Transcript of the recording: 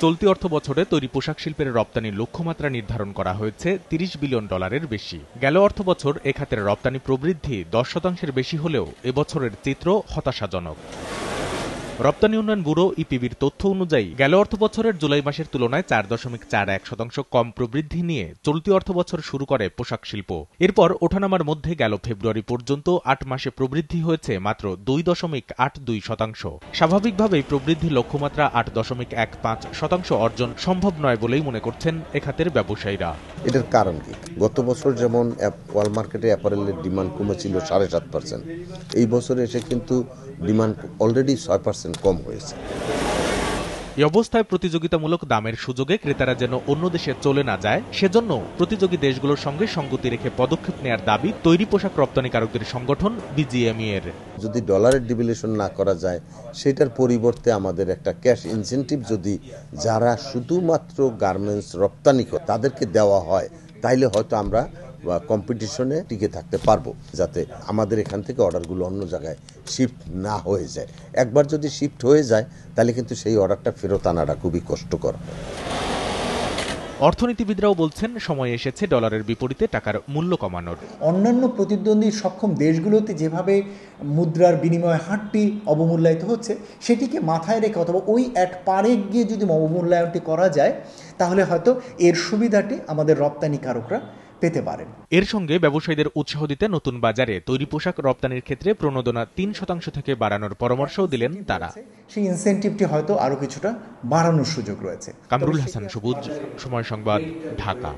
চলতি অর্থ বছরে তৈরি পোশাক শিল্পের রপ্তানির লক্ষ্যমাত্রা নির্ধারণ করা হয়েছে তিরিশ বিলিয়ন ডলারের বেশি। গেল অর্থ বছর এ খাতের রপ্তানি প্রবৃদ্ধি দশ শতাংশের বেশি হলেও এবছরের চিত্র হতাশাজনক। রপ্তানি উন্নয়ন ব্যুরো ইপিবির তথ্য অনুযায়ী, গেল অর্থ বছরের জুলাই মাসের তুলনায় চার দশমিক চার এক শতাংশ কম প্রবৃদ্ধি নিয়ে চলতি অর্থ বছর শুরু করে পোশাক শিল্প। এরপর ওঠানামার মধ্যে গেল ফেব্রুয়ারি পর্যন্ত আট মাসে প্রবৃদ্ধি হয়েছে মাত্র দুই দশমিক আট দুই শতাংশ। স্বাভাবিকভাবেই প্রবৃদ্ধি লক্ষ্যমাত্রা আট দশমিক এক পাঁচ শতাংশ অর্জন সম্ভব নয় বলেই মনে করছেন এখাতের ব্যবসায়ীরা। এটার কারণ কি? গত বছর যেমন ওয়াল মার্কেটে অ্যাপারেলের ডিমান্ড কমেছিল সাড়ে সাত পার্সেন্ট, এই বছরে এসে কিন্তু ডিমান্ড অলরেডি ছয় পার্সেন্ট কম হয়েছে। এই অবস্থায় প্রতিযোগিতামূলক দামের সুযোগে ক্রেতারা যেন অন্য দেশে চলে না যায় সেজন্য প্রতিযোগী দেশগুলোর সঙ্গে সঙ্গতি রেখে পদক্ষেপ নেয়ার দাবি তৈরি পোশাক রপ্তানিকারকদের সংগঠন বিজিএমই এর। যদি ডলারের ডিভিলেশন না করা যায় সেটার পরিবর্তে আমাদের একটা ক্যাশ ইনসেন্টিভ যদি যারা শুধুমাত্র গার্মেন্টস রপ্তানি করে তাদেরকে দেওয়া হয় তাইলে হয়তো আমরা কম্পিটিশনে টিকে থাকতে পারব যাতে আমাদের এখান থেকে অর্ডারগুলো অন্য জায়গায় শিফট না হয়ে যায়। একবার যদি শিফট হয়ে যায় তাহলে কিন্তু সেই অর্ডারটা ফেরত আনাটা খুবই কষ্টকর। অর্থনীতিবিদরাও বলছেন সময় এসেছে ডলারের বিপরীতে টাকার মূল্য কমানোর। অন্যান্য প্রতিদ্বন্দ্বী সক্ষম দেশগুলোতে যেভাবে মুদ্রার বিনিময় হারটি অবমূল্যায়িত হচ্ছে সেটিকে মাথায় রেখে অথবা ওই এক পারে গিয়ে যদি অবমূল্যায়নটি করা যায় তাহলে হয়তো এর সুবিধাটি আমাদের রপ্তানিকারকরা পেতে পারেন। এর সঙ্গে ব্যবসায়ীদের উৎসাহ দিতে নতুন বাজারে তৈরি পোশাক রপ্তানির ক্ষেত্রে প্রণোদনা তিন শতাংশ থেকে বাড়ানোর পরামর্শও দিলেন তারা। সেই ইনসেন্টিভটি হয়তো আরও কিছুটা বাড়ানোর সুযোগ রয়েছে। কামরুল হাসান সবুজ সময় সংবাদ ঢাকা।